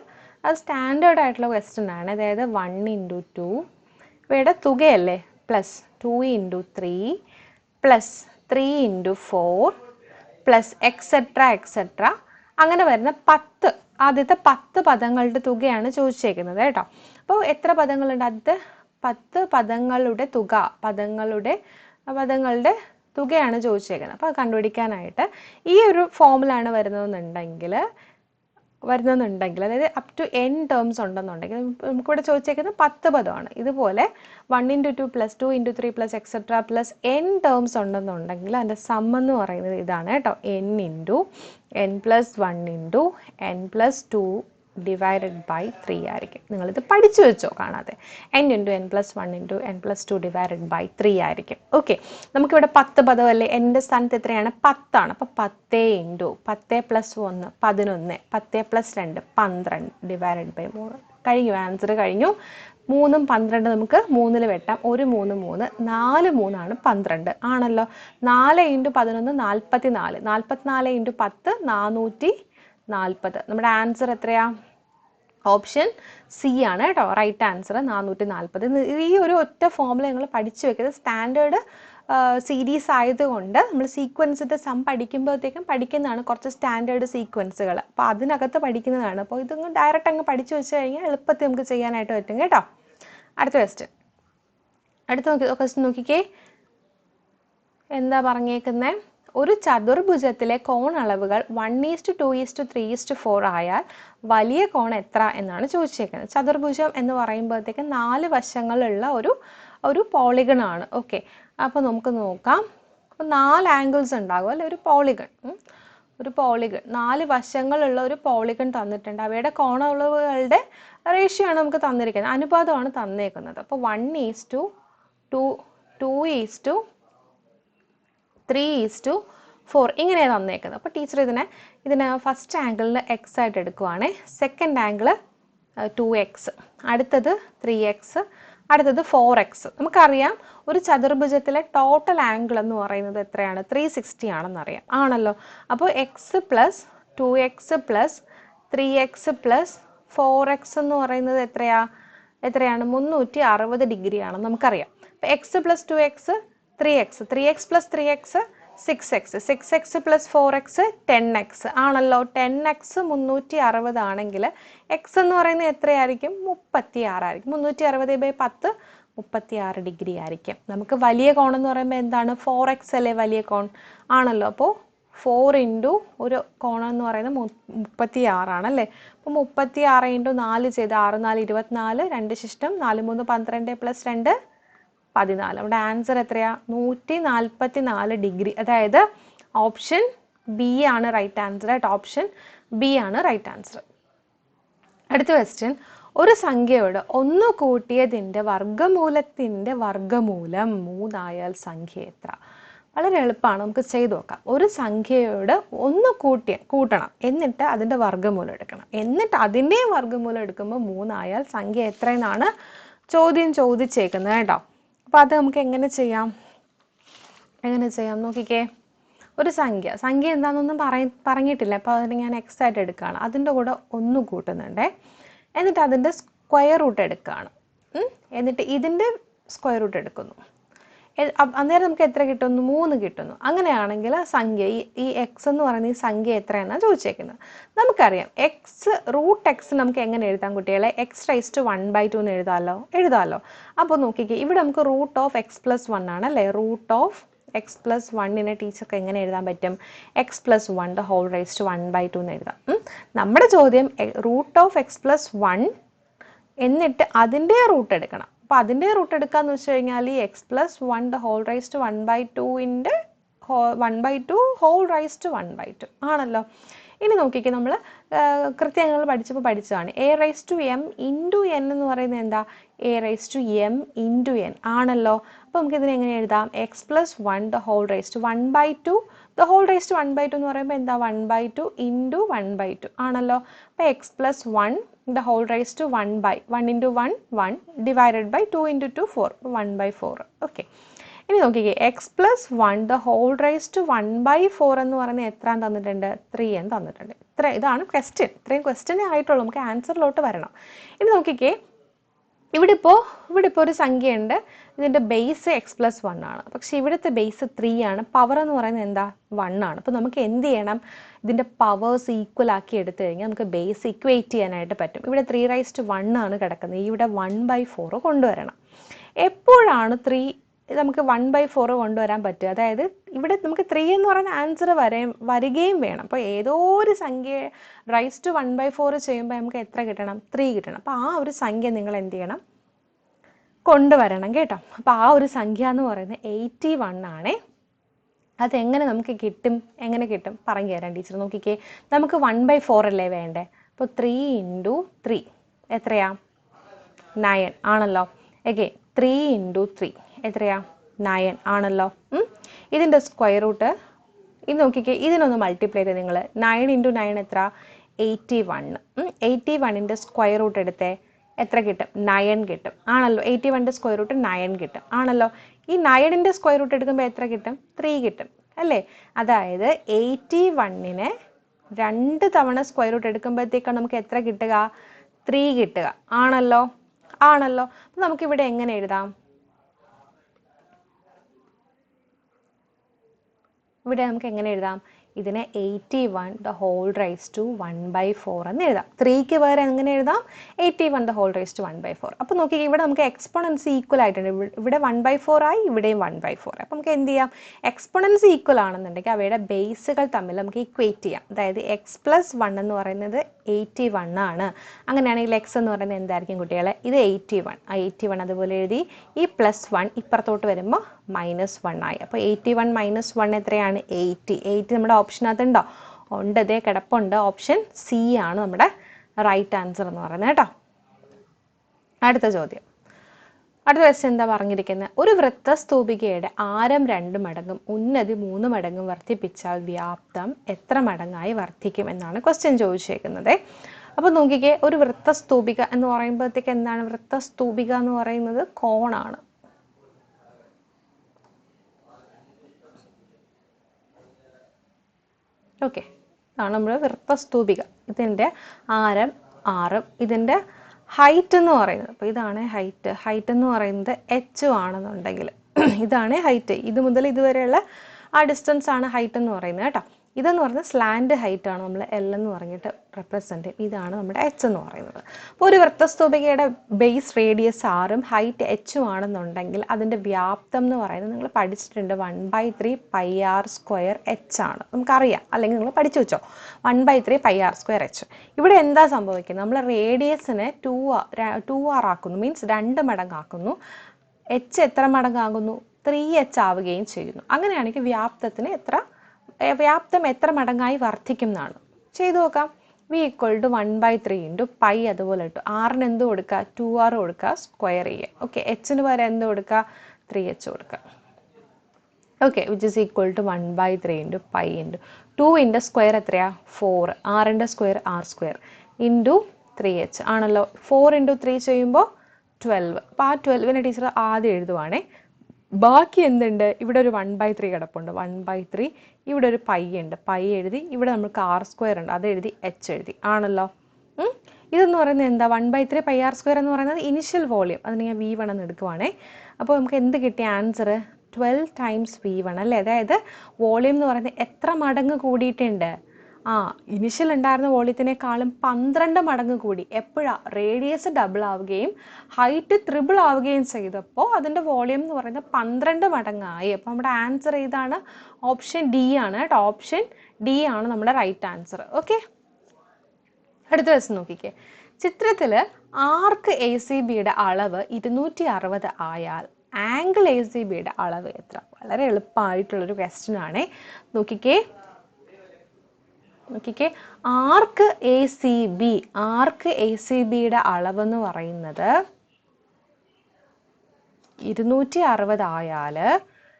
അത് സ്റ്റാൻഡേർഡ് ആയിട്ടുള്ള ക്വസ്റ്റ്യൻ ആണ്. അതായത് വൺ ഇന്റു ടു ഇവയുടെ തുകയല്ലേ? Plus two into three plus three into four plus etcetera etcetera അങ്ങനെ വരുന്ന പത്ത് ആദ്യത്തെ പത്ത് പദങ്ങളുടെ തുകയാണ് ചോദിച്ചേക്കുന്നത് കേട്ടോ. അപ്പോൾ എത്ര പദങ്ങളുണ്ട് ആദ്യത്തെ? പത്ത് പദങ്ങളുടെ തുക പദങ്ങളുടെ പദങ്ങളുടെ തുകയാണ് ചോദിച്ചേക്കുന്നത്. അപ്പോൾ കണ്ടുപിടിക്കാനായിട്ട് ഈ ഒരു ഫോമിലാണ് വരുന്നതെന്നുണ്ടെങ്കിൽ വരുന്നെന്നുണ്ടെങ്കിൽ അതായത് അപ് ടു എൻ ടേംസ് ഉണ്ടെന്നുണ്ടെങ്കിൽ നമുക്കിവിടെ ചോദിച്ചേക്കുന്നത് പത്ത് പദമാണ്. ഇതുപോലെ one into two plus two into three plus etcetera plus N terms ഉണ്ടെന്നുണ്ടെങ്കിൽ അതിന്റെ സം എന്ന് പറയുന്നത് ഇതാണ് കേട്ടോ. N into N plus one into N plus two divided by three ആയിരിക്കും. നിങ്ങളിത് പഠിച്ചു വെച്ചോ കാണാതെ. N into N plus one into N plus two divided by three ആയിരിക്കും. ഓക്കെ നമുക്കിവിടെ പത്ത് പദം അല്ലേ? എന്റെ സ്ഥാനത്ത് എത്രയാണ്? പത്താണ്. അപ്പോൾ പത്ത് ഇന്റു പത്ത് പ്ലസ് ഒന്ന് പതിനൊന്ന് പത്ത് പ്ലസ് രണ്ട് പന്ത്രണ്ട് ഡിവൈഡഡ് ബൈ മൂന്ന്. കഴിഞ്ഞു. ആൻസർ കഴിഞ്ഞു. മൂന്നും പന്ത്രണ്ട് നമുക്ക് മൂന്നിൽ വെട്ടാം. ഒരു മൂന്ന് മൂന്ന് നാല് മൂന്നാണ് പന്ത്രണ്ട്. ആണല്ലോ? നാല് ഇന്റു പതിനൊന്ന് നാൽപ്പത്തി നാല് നാൽപ്പത്തിനാല് ഇന്റു പത്ത് നാനൂറ്റി നാൽപ്പത് നമ്മുടെ ആൻസർ എത്രയാ? ഓപ്ഷൻ സി ആണ് കേട്ടോ. റൈറ്റ് ആൻസർ നാനൂറ്റി നാൽപ്പത് ഈ ഒരു ഒറ്റ ഫോമിൽ നിങ്ങൾ പഠിച്ചു വെക്കുന്നത് സ്റ്റാൻഡേർഡ് സീരീസ് ആയതുകൊണ്ട് നമ്മൾ സീക്വൻസിന്റെ സം പഠിക്കുമ്പോഴത്തേക്കും പഠിക്കുന്നതാണ് കുറച്ച് സ്റ്റാൻഡേർഡ് സീക്വൻസുകൾ അപ്പോൾ അതിനകത്ത് പഠിക്കുന്നതാണ്. അപ്പോൾ ഇതൊന്ന് ഡയറക്റ്റ് അങ്ങ് പഠിച്ചു വെച്ച് കഴിഞ്ഞാൽ എളുപ്പത്തിൽ നമുക്ക് ചെയ്യാനായിട്ട് പറ്റും കേട്ടോ. അടുത്ത ക്വസ്റ്റ്യൻ അടുത്ത നോക്കി ക്വസ്റ്റ്യൻ നോക്കിക്കേ. എന്താ പറഞ്ഞേക്കുന്നത് ഒരു ചതുർഭുജത്തിലെ കോൺ അളവുകൾ one is two is three is four ആയാൽ വലിയ കോൺ എത്ര എന്നാണ് ചോദിച്ചേക്കുന്നത്. ചതുർഭുജം എന്ന് പറയുമ്പോഴത്തേക്ക് നാല് വശങ്ങളുള്ള ഒരു ഒരു പോളിഗൺ ആണ്. ഓക്കെ അപ്പോൾ നമുക്ക് നോക്കാം. നാല് ആംഗിൾസ് ഉണ്ടാകും അല്ലെ? ഒരു പോളിഗൺ ഒരു പോളിഗൺ നാല് വശങ്ങളുള്ള ഒരു പോളിഗൺ തന്നിട്ടുണ്ട്. അവയുടെ കോണളവുകളുടെ റേഷ്യോ ആണ് നമുക്ക് തന്നിരിക്കുന്നത്. അനുപാതമാണ് തന്നേക്കുന്നത്. അപ്പോൾ one is to two two is to three is to four ഇങ്ങനെയാണ് തന്നേക്കുന്നത്. അപ്പോൾ ടീച്ചർ ഇതിനെ ഇതിനെ ഫസ്റ്റ് ആംഗിളിൽ എക്സ് ആയിട്ട് എടുക്കുവാണേ. സെക്കൻഡ് ആംഗിൾ ടു എക്സ് അടുത്തത് ത്രീ എക്സ് അടുത്തത് ഫോർ എക്സ് നമുക്കറിയാം ഒരു ചതുർഭുജത്തിലെ ടോട്ടൽ ആംഗിൾ എന്ന് പറയുന്നത് എത്രയാണ്? ത്രീ സിക്സ്റ്റി ആണെന്നറിയാം. ആണല്ലോ. അപ്പോൾ X plus two X plus three X plus four X എന്ന് പറയുന്നത് എത്രയാ? എത്രയാണ്? മുന്നൂറ്റി അറുപത് ഡിഗ്രി ആണെന്ന് നമുക്കറിയാം X plus two X three X three X plus three X six X six X plus four X ten X ആണല്ലോ. Ten X മുന്നൂറ്റി അറുപത് ആണെങ്കിൽ എക്സ് എന്ന് പറയുന്നത് എത്രയായിരിക്കും? മുപ്പത്തി ആറായിരിക്കും മുന്നൂറ്റി അറുപത് ബൈ പത്ത് മുപ്പത്തി ആറ് ഡിഗ്രി ആയിരിക്കും. നമുക്ക് വലിയ കോൺ എന്ന് പറയുമ്പോൾ എന്താണ്? ഫോർ എക്സ് അല്ലേ വലിയ കോൺ? ആണല്ലോ. അപ്പോൾ ഫോർ ഇന്റു ഒരു കോണം എന്ന് പറയുന്നത് മുപ്പത്തി ആറാണ് അല്ലേ? അപ്പോൾ മുപ്പത്തി ആറ് ഇന്റു നാല് ചെയ്ത് ആറ് നാല് ഇരുപത്തിനാല് രണ്ട് ശിഷ്ടം നാല് മൂന്ന് പന്ത്രണ്ട് പ്ലസ് രണ്ട് പതിനാല്. അവിടെ ആൻസർ എത്രയാ? നൂറ്റി നാൽപ്പത്തി നാല് ഡിഗ്രി അതായത് ഓപ്ഷൻ ബി ആണ് റൈറ്റ് ആൻസർ ആയിട്ട് ഓപ്ഷൻ ബി ആണ് റൈറ്റ് ആൻസർ അടുത്ത ക്വസ്റ്റ്യൻ ഒരു സംഖ്യയോട് ഒന്ന് കൂട്ടിയതിന്റെ വർഗമൂലത്തിന്റെ വർഗമൂലം മൂന്നായാൽ സംഖ്യ എത്ര? വളരെ എളുപ്പമാണ്. നമുക്ക് ചെയ്തു നോക്കാം. ഒരു സംഖ്യയോട് ഒന്ന് കൂട്ടിയ കൂട്ടണം. എന്നിട്ട് അതിന്റെ വർഗമൂലം എടുക്കണം. എന്നിട്ട് അതിന്റെ വർഗമൂലം എടുക്കുമ്പോൾ മൂന്നായാൽ സംഖ്യ എത്രയെന്നാണ് ചോദ്യം ചോദിച്ചേക്കുന്നത് കേട്ടോ. അപ്പോൾ അത് നമുക്ക് എങ്ങനെ ചെയ്യാം? എങ്ങനെ ചെയ്യാം? നോക്കിക്കേ. ഒരു സംഖ്യ. സംഖ്യ എന്താണെന്നൊന്നും പറയ പറഞ്ഞിട്ടില്ല. അപ്പോൾ അതിന് ഞാൻ എക്സ് ആയിട്ട് എടുക്കുകയാണ്. അതിന്റെ കൂടെ ഒന്ന് കൂട്ടുന്നുണ്ടേ. എന്നിട്ട് അതിന്റെ സ്ക്വയർ റൂട്ട് എടുക്കുകയാണ്. എന്നിട്ട് ഇതിന്റെ സ്ക്വയർ റൂട്ട് എടുക്കുന്നു. അന്നേരം നമുക്ക് എത്ര കിട്ടുന്നു? മൂന്ന് കിട്ടുന്നു. അങ്ങനെയാണെങ്കിൽ ആ സംഖ്യ ഈ ഈ എക്സ് എന്ന് പറയുന്ന ഈ സംഖ്യ എത്രയെന്നാണ് ചോദിച്ചേക്കുന്നത്. നമുക്കറിയാം എക്സ് റൂട്ട് എക്സ് നമുക്ക് എങ്ങനെ എഴുതാം കുട്ടികളെ? X raise to one by two എന്ന് എഴുതാമല്ലോ എഴുതാമല്ലോ അപ്പോൾ നോക്കിക്കേ ഇവിടെ നമുക്ക് root of x plus one ആണ് അല്ലേ? റൂട്ട് ഓഫ് എക്സ് പ്ലസ് വണ്ണിനെ ടീച്ചർക്ക് എങ്ങനെ എഴുതാൻ പറ്റും? X plus one the whole raise to one by two എന്ന് എഴുതാം. നമ്മുടെ ചോദ്യം root of X plus one എന്നിട്ട് അതിന്റെ റൂട്ട് എടുക്കണം. അപ്പോൾ അതിന്റെ റൂട്ട് എടുക്കാന്ന് വെച്ച് കഴിഞ്ഞാൽ ഈ X plus one the whole raise to one by ടുവിന്റെ one by two whole raise to one by two ആണല്ലോ. ഇനി നോക്കിക്കേ നമ്മൾ കൃത്യങ്ങൾ പഠിച്ചപ്പോൾ പഠിച്ചതാണ്. A raise to M into N എന്ന് പറയുന്നത് എന്താ? A raise to M into N ആണല്ലോ. അപ്പോൾ നമുക്ക് ഇതിനെ എങ്ങനെ എഴുതാം? X plus one the whole raise to one by two the whole raise to one by two എന്ന് പറയുമ്പോൾ എന്താ? One by two into one by two ആണല്ലോ. അപ്പോൾ X plus one the whole raise to one by one into one one divided by two into two four one by four okay ഇനി നോക്കിക്കേ X plus one the whole raise to one by four എന്ന് പറയുന്നത് എത്ര തന്നിട്ടുണ്ട്? Three എന്ന് തന്നിട്ടുണ്ട്. ഇത്ര ഇതാണ് ക്വസ്റ്റ്യൻ ഇത്രയും ക്വസ്റ്റ്യനേ ആയിട്ടുള്ളൂ. നമുക്ക് ആൻസറിലോട്ട് വരണം. ഇനി നോക്കിക്കേ ഇവിടെ ഇപ്പോൾ ഇവിടെ ഇപ്പോൾ ഒരു സംഖ്യയുണ്ട്. ഇതിന്റെ ബേസ് എക്സ് പ്ലസ് വൺ ആണ്. പക്ഷേ ഇവിടുത്തെ ബേസ് ത്രീ ആണ്. പവർ എന്ന് പറയുന്നത് എന്താ? വൺ ആണ്. അപ്പോൾ നമുക്ക് എന്ത് ചെയ്യണം? ഇതിന്റെ പവേഴ്സ് ഈക്വൽ ആക്കി എടുത്തു കഴിഞ്ഞാൽ നമുക്ക് ബേസ് ഇക്വേറ്റ് ചെയ്യാനായിട്ട് പറ്റും. ഇവിടെ ത്രീ റൈസ് ടു വൺ ആണ് കിടക്കുന്നത്. ഇവിടെ വൺ ബൈ ഫോർ കൊണ്ടുവരണം. എപ്പോഴാണ് ത്രീ നമുക്ക് വൺ ബൈ ഫോർ കൊണ്ടുവരാൻ പറ്റുക? അതായത് ഇവിടെ നമുക്ക് ത്രീ എന്ന് പറയുന്ന ആൻസർ വരെയും വരികയും വേണം. അപ്പോൾ ഏതോ ഒരു സംഖ്യ raise to one by four ചെയ്യുമ്പോൾ നമുക്ക് എത്ര കിട്ടണം? ത്രീ കിട്ടണം. അപ്പോൾ ആ ഒരു സംഖ്യ നിങ്ങൾ എന്ത് ചെയ്യണം? കൊണ്ടുവരണം കേട്ടോ. അപ്പോൾ ആ ഒരു സംഖ്യ എന്ന് പറയുന്നത് എയ്റ്റി വൺ ആണേ. അതെങ്ങനെ നമുക്ക് കിട്ടും? എങ്ങനെ കിട്ടും? പറഞ്ഞു തരാം ടീച്ചർ നോക്കിക്കേ. നമുക്ക് വൺ ബൈ ഫോർ അല്ലേ വേണ്ടേ? അപ്പോൾ ത്രീ ഇന്റു ത്രീ എത്രയാ? നയൻ ആണല്ലോ. ഓക്കെ ത്രീ ഇന്റു ത്രീ എത്രയാ? നയൻ ആണല്ലോ. ഇതിന്റെ സ്ക്വയർ റൂട്ട് ഇത് നോക്കിക്കേ. ഇതിനൊന്ന് മൾട്ടിപ്ലൈ ചെയ്ത് നിങ്ങൾ നയൻ ഇന്റു നയൻ എത്ര എയ്റ്റി വൺ എയ്റ്റി വണ്ണിന്റെ സ്ക്വയർ റൂട്ട് എടുത്തേ. എത്ര കിട്ടും? നയൻ കിട്ടും. ആണല്ലോ? എയ്റ്റി വണ്ണിന്റെ സ്ക്വയർ റൂട്ട് നയൻ കിട്ടും. ആണല്ലോ? ഈ നയനിന്റെ സ്ക്വയർ റൂട്ട് എടുക്കുമ്പോൾ എത്ര കിട്ടും? ത്രീ കിട്ടും. അല്ലേ? അതായത് എയ്റ്റി വണ്ണിനെ രണ്ട് തവണ സ്ക്വയർ റൂട്ട് എടുക്കുമ്പോഴത്തേക്കാണ് നമുക്ക് എത്ര കിട്ടുക? ത്രീ കിട്ടുക. ആണല്ലോ? ആണല്ലോ? നമുക്കിവിടെ എങ്ങനെ എഴുതാം? ഇവിടെ നമുക്ക് എങ്ങനെ എഴുതാം? ഇതിനെ eighty one the whole raise to one by four എന്ന് എഴുതാം. ത്രീക്ക് പകരം എങ്ങനെ എഴുതാം? Eighty one the whole raise to one by four അപ്പോൾ നോക്കി ഇവിടെ നമുക്ക് എക്സ്പോണൻസ് ഈക്വൽ ആയിട്ടുണ്ട്. ഇവി- ഇവിടെ വൺ ബൈ ഫോർ ആയി ഇവിടെയും വൺ ബൈ ഫോർ അപ്പോൾ നമുക്ക് എന്ത് ചെയ്യാം? എക്സ്പോണൻസ് ഈക്വൽ ആണെന്നുണ്ടെങ്കിൽ അവയുടെ ബേസുകൾ തമ്മിൽ നമുക്ക് ഇക്വേറ്റ് ചെയ്യാം. അതായത് എക്സ് പ്ലസ് വൺ എന്ന് പറയുന്നത് എയ്റ്റി വൺ ആണ്. അങ്ങനെയാണെങ്കിൽ എക്സ് എന്ന് പറയുന്നത് എന്തായിരിക്കും കുട്ടികളെ? ഇത് എയ്റ്റി വൺ ആ എയ്റ്റി വൺ അതുപോലെ എഴുതി ഈ പ്ലസ് വൺ ഇപ്പുറത്തോട്ട് വരുമ്പോൾ മൈനസ് വൺ ആയി. അപ്പോൾ എയ്റ്റി വൺ മൈനസ് വൺ എത്രയാണ്? എയ്റ്റി എയ്റ്റി നമ്മുടെ ഓപ്ഷനകത്ത് ഉണ്ടോ ഉണ്ട് ഇതേ കിടപ്പുണ്ട്. ഓപ്ഷൻ സി ആണ് നമ്മുടെ റൈറ്റ് ആൻസർ എന്ന് പറയുന്നത് കേട്ടോ. അടുത്ത ചോദ്യം. അടുത്ത ക്വസ്റ്റ്യൻ എന്താ പറഞ്ഞിരിക്കുന്നത് ഒരു വൃത്തസ്തൂപികയുടെ ആരം രണ്ട് മടങ്ങും ഉന്നതി മൂന്ന് മടങ്ങും വർദ്ധിപ്പിച്ചാൽ വ്യാപ്തം എത്ര മടങ്ങായി വർദ്ധിക്കും എന്നാണ് ക്വസ്റ്റ്യൻ ചോദിച്ചേക്കുന്നത്. അപ്പോൾ നോക്കിക്കേ ഒരു വൃത്തസ്തൂപിക എന്ന് പറയുമ്പോഴത്തേക്ക് എന്താണ് വൃത്തസ്തൂപിക എന്ന് പറയുന്നത്? കോണാണ്. ഓക്കെ. ഇതാണ് നമ്മുടെ വൃത്തസ്തൂപിക. ഇതിന്റെ ആരം ആറും. ഇതിന്റെ ഹൈറ്റ് എന്ന് പറയുന്നത്. അപ്പോൾ ഇതാണ് ഹൈറ്റ് ഹൈറ്റ് എന്ന് പറയുന്നത് എച്ച് ആണെന്നുണ്ടെങ്കിൽ. [CLEARS THROAT] ഇതാണ് ഹൈറ്റ് ഇത് മുതൽ ഇതുവരെയുള്ള ആ ഡിസ്റ്റൻസ് ആണ് ഹൈറ്റ് എന്ന് പറയുന്നത് കേട്ടോ. ഇതെന്ന് പറഞ്ഞാൽ സ്ലാൻഡ് ഹൈറ്റ് ആണ് നമ്മൾ എൽ എന്ന് പറഞ്ഞിട്ട് റെപ്രസെന്റ് ഇതാണ് നമ്മുടെ എച്ച് എന്ന് പറയുന്നത്. അപ്പോൾ ഒരു വൃത്തസ്തൂപികയുടെ ബേസ് റേഡിയസ് ആറും ഹൈറ്റ് എച്ചും ആണെന്നുണ്ടെങ്കിൽ അതിന്റെ വ്യാപ്തം എന്ന് പറയുന്നത് നിങ്ങൾ പഠിച്ചിട്ടുണ്ട് one by three pi R square H ആണ്. നമുക്കറിയാം. അല്ലെങ്കിൽ നിങ്ങൾ പഠിച്ചു വെച്ചോ. One by three pi R square H ഇവിടെ എന്താ സംഭവിക്കുന്നത്? നമ്മൾ റേഡിയസിനെ ടു ടു ആർ ആക്കുന്നു. മീൻസ് രണ്ട് മടങ്ങാക്കുന്നു. എച്ച് എത്ര മടങ്ങാകുന്നു? ത്രീ എച്ച് ആവുകയും ചെയ്യുന്നു. അങ്ങനെയാണെങ്കിൽ വ്യാപ്തത്തിന് എത്ര വ്യാപ്തം എത്ര മടങ്ങായി വർദ്ധിക്കും എന്നാണ്. ചെയ്തു നോക്കാം. V equal to one by three into pi അതുപോലെ ഇട്ടു. ആറിന് എന്ത് കൊടുക്കുക? ടു ആർ കൊടുക്കുക സ്ക്വയർ ചെയ്യുക ഓക്കെ എച്ചിന് പകരം എന്ത് കൊടുക്കുക? ത്രീ എച്ച് കൊടുക്കുക. Okay which is equal to one by three into pi into ടൂവിന്റെ square എത്രയാ? ഫോർ ആറിന്റെ square R square into three H ആണല്ലോ. ഫോർ ഇന്റു ത്രീ ചെയ്യുമ്പോൾ ട്വൽവ് അപ്പോൾ ആ ട്വൽവിനെ ടീച്ചർ ആദ്യം എഴുതുവാണേ. ബാക്കി എന്തുണ്ട്? ഇവിടെ ഒരു വൺ ബൈ ത്രീ കിടപ്പുണ്ട്. വൺ ബൈ ത്രീ ഇവിടെ ഒരു പൈ ഉണ്ട്. പൈ എഴുതി ഇവിടെ നമുക്ക് ആർ സ്ക്വയർ ഉണ്ട്. അത് എഴുതി എച്ച് എഴുതി. ആണല്ലോ? ഇതെന്ന് പറയുന്നത് എന്താ? One by three pi r square എന്ന് പറയുന്നത് ഇനിഷ്യൽ വോളിയം അതിന് ഞാൻ വി വൺ എന്ന് എടുക്കുവാണേ. അപ്പോൾ നമുക്ക് എന്ത് കിട്ടിയ answer twelve times v one അല്ലേ? അതായത് വോളിയം എന്ന് പറയുന്നത് എത്ര മടങ്ങ് കൂടിയിട്ടുണ്ട്? ആ ഇനിഷ്യൽ ഉണ്ടായിരുന്ന വോളിയത്തിനേക്കാളും പന്ത്രണ്ട് മടങ്ങ് കൂടി. എപ്പോഴാ? റേഡിയസ് ഡബിൾ ആവുകയും ഹൈറ്റ് ത്രിബിൾ ആവുകയും ചെയ്തപ്പോൾ അതിന്റെ വോളിയം എന്ന് പറയുന്നത് പന്ത്രണ്ട് മടങ്ങായി. അപ്പോൾ നമ്മുടെ ആൻസർ ഏതാണ്? ഓപ്ഷൻ ഡി ആണ് കേട്ടോ. ഓപ്ഷൻ ഡി ആണ് നമ്മുടെ റൈറ്റ് ആൻസർ ഓക്കെ അടുത്ത ദിവസം നോക്കിക്കേ. ചിത്രത്തിൽ ആർക്ക് എ സി ബിയുടെ അളവ് ഇരുന്നൂറ്റി അറുപത് ആയാൽ ആംഗിൾ എ സി ബിയുടെ അളവ് എത്ര? വളരെ എളുപ്പമായിട്ടുള്ളൊരു ക്വസ്റ്റ്യൻ ആണേ. നോക്കിക്കേ. നോക്കിക്കേ. Arc A C B arc A C ബിയുടെ അളവെന്ന് പറയുന്നത് ഇരുന്നൂറ്റി അറുപത്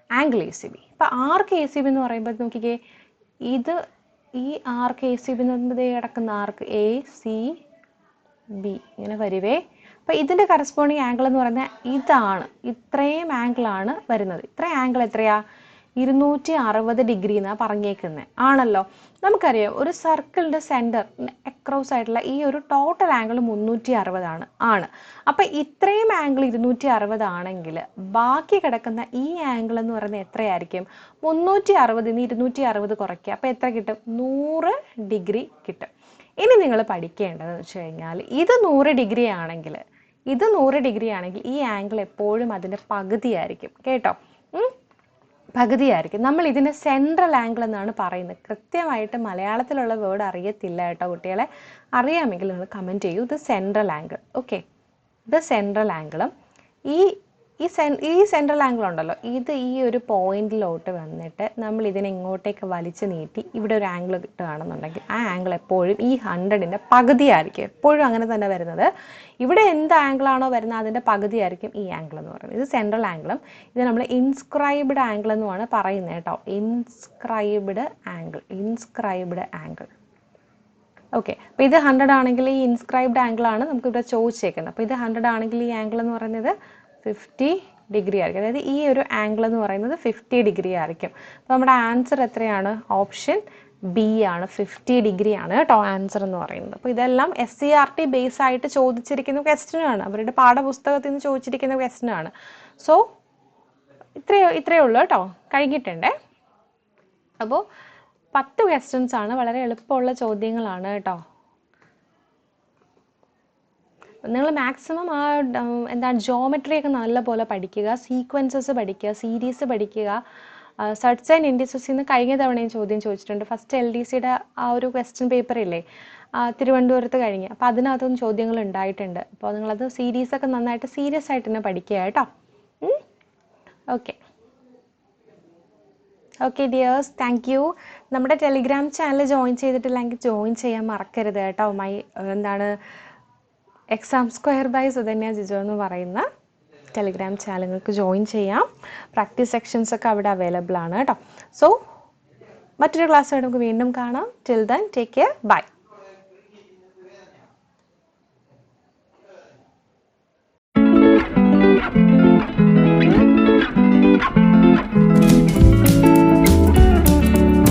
ആംഗിൾ എ സി ബി ഇപ്പം ആർക്ക് എ സി ബി എന്ന് പറയുമ്പോൾ നോക്കിക്കേ ഇത് ഈ ആർക്ക് എ സി ബി എന്ന് പറയുമ്പോൾ കിടക്കുന്ന ആർക്ക്? എ സി ബി ഇങ്ങനെ വരുവേ. അപ്പം ഇതിന്റെ കറസ്പോണ്ടിങ് ആംഗിൾ എന്ന് പറയുന്നത് ഇതാണ്. ഇത്രയും ആംഗിളാണ് വരുന്നത്. ഇത്രയും ആംഗിൾ എത്രയാ? ഇരുന്നൂറ്റി അറുപത് ഡിഗ്രി എന്നാണ് പറഞ്ഞേക്കുന്നത് ആണല്ലോ? നമുക്കറിയാം ഒരു സർക്കിളിന്റെ സെന്റർ അക്രോസ് ആയിട്ടുള്ള ഈ ഒരു ടോട്ടൽ ആംഗിൾ മുന്നൂറ്റി അറുപതാണ് ആണ്. അപ്പൊ ഇത്രയും ആംഗിൾ ഇരുന്നൂറ്റി അറുപത് ആണെങ്കിൽ ബാക്കി കിടക്കുന്ന ഈ ആംഗിൾ എന്ന് പറയുന്നത് എത്രയായിരിക്കും? മുന്നൂറ്റി അറുപതിൽ നിന്ന് ഇരുന്നൂറ്റി അറുപത് കുറയ്ക്കുക. അപ്പൊ എത്ര കിട്ടും? നൂറ് ഡിഗ്രി കിട്ടും. ഇനി നിങ്ങൾ പഠിക്കേണ്ടതെന്ന് വെച്ച് കഴിഞ്ഞാൽ ഇത് നൂറ് ഡിഗ്രി ആണെങ്കിൽ ഇത് നൂറ് ഡിഗ്രി ആണെങ്കിൽ ഈ ആംഗിൾ എപ്പോഴും അതിന്റെ പകുതിയായിരിക്കും. കേട്ടോ? പകുതിയായിരിക്കും. നമ്മൾ ഇതിനെ സെൻട്രൽ ആംഗിൾ എന്നാണ് പറയുന്നത്. കൃത്യമായിട്ട് മലയാളത്തിലുള്ള വേർഡ് അറിയത്തില്ല കേട്ടോ കുട്ടികളെ. അറിയാമെങ്കിൽ നിങ്ങൾ കമന്റ് ചെയ്യൂ. ഇത് സെൻട്രൽ ആംഗിൾ ഓക്കെ ഇത് സെൻട്രൽ ആംഗിളും ഈ ഈ സെൻ ഈ സെൻട്രൽ ആംഗിൾ ഉണ്ടല്ലോ. ഇത് ഈ ഒരു പോയിന്റിലോട്ട് വന്നിട്ട് നമ്മൾ ഇതിനെ ഇങ്ങോട്ടേക്ക് വലിച്ചു നീട്ടി ഇവിടെ ഒരു ആംഗിൾ കിട്ടുകയാണെന്നുണ്ടെങ്കിൽ ആ ആംഗിൾ എപ്പോഴും ഈ ഹൺഡ്രഡിന്റെ പകുതിയായിരിക്കും എപ്പോഴും അങ്ങനെ തന്നെ വരുന്നത്. ഇവിടെ എന്ത് ആംഗിളാണോ വരുന്നത് അതിന്റെ പകുതിയായിരിക്കും ഈ ആംഗിൾ എന്ന് പറയുന്നത്. ഇത് സെൻട്രൽ ആംഗിളും ഇത് നമ്മൾ ഇൻസ്ക്രൈബ്ഡ് ആംഗിൾ എന്നുമാണ് പറയുന്നത് കേട്ടോ. Inscribed angle inscribed angle okay അപ്പോൾ ഇത് ഹൺഡ്രഡ് ആണെങ്കിൽ ഈ ഇൻസ്ക്രൈബ്ഡ് ആംഗിൾ ആണ് നമുക്ക് ഇവിടെ ചോദിച്ചേക്കുന്നത്. അപ്പോൾ ഇത് ഹൺഡ്രഡ് ആണെങ്കിൽ ഈ ആംഗിൾ എന്ന് പറയുന്നത് ഫിഫ്റ്റി ഡിഗ്രി ആയിരിക്കും. അതായത് ഈ ഒരു ആംഗിൾ എന്ന് പറയുന്നത് ഫിഫ്റ്റി ഡിഗ്രി ആയിരിക്കും. അപ്പോൾ നമ്മുടെ ആൻസർ എത്രയാണ്? ഓപ്ഷൻ ബി ആണ്. ഫിഫ്റ്റി ഡിഗ്രി ആണ് കേട്ടോ ആൻസർ എന്ന് പറയുന്നത്. അപ്പോൾ ഇതെല്ലാം S C R T base ആയിട്ട് ചോദിച്ചിരിക്കുന്ന ആണ്. അവരുടെ പാഠപുസ്തകത്തിൽ നിന്ന് ചോദിച്ചിരിക്കുന്ന ആണ്. സോ ഇത്രയോ ഇത്രയേ ഉള്ളൂ കേട്ടോ. കഴിഞ്ഞിട്ടുണ്ടേ. അപ്പോൾ പത്ത് ക്വസ്റ്റ്യൻസ് ആണ്. വളരെ എളുപ്പമുള്ള ചോദ്യങ്ങളാണ് കേട്ടോ. നിങ്ങൾ മാക്സിമം ആ എന്താ ജോമെട്രി ഒക്കെ നല്ലപോലെ പഠിക്കുക സീക്വൻസസ് പഠിക്കുക സീരീസ് പഠിക്കുക. സർട്സ് ആൻഡ് ഇൻഡിസസിൽ നിന്ന് കഴിഞ്ഞ തവണയും ചോദ്യം ചോദിച്ചിട്ടുണ്ട്. ഫസ്റ്റ് എൽ ഡി സിയുടെ ആ ഒരു ക്വസ്റ്റ്യൻ പേപ്പർ ഇല്ലേ? തിരുവനന്തപുരത്ത് കഴിഞ്ഞ്. അപ്പോൾ അതിനകത്തും ചോദ്യങ്ങൾ ഉണ്ടായിട്ടുണ്ട്. അപ്പോൾ നിങ്ങളത് സീരീസ് ഒക്കെ നന്നായിട്ട് സീരിയസ് ആയിട്ട് തന്നെ പഠിക്കുക കേട്ടോ. Okay okay dears thank you നമ്മുടെ ടെലിഗ്രാം ചാനൽ ജോയിൻ ചെയ്തിട്ടില്ലെങ്കിൽ ജോയിൻ ചെയ്യാൻ മറക്കരുത് കേട്ടോ. മൈ എന്താണ് exam square by Sudhanya Jijo എന്ന് പറയുന്ന ടെലിഗ്രാം ചാനലുകൾക്ക് ജോയിൻ ചെയ്യാം. പ്രാക്ടീസ് സെക്ഷൻസ് ഒക്കെ അവിടെ അവൈലബിൾ ആണ് കേട്ടോ സോ മറ്റൊരു ക്ലാസ് നമുക്ക് വീണ്ടും കാണാം. Till then take care bye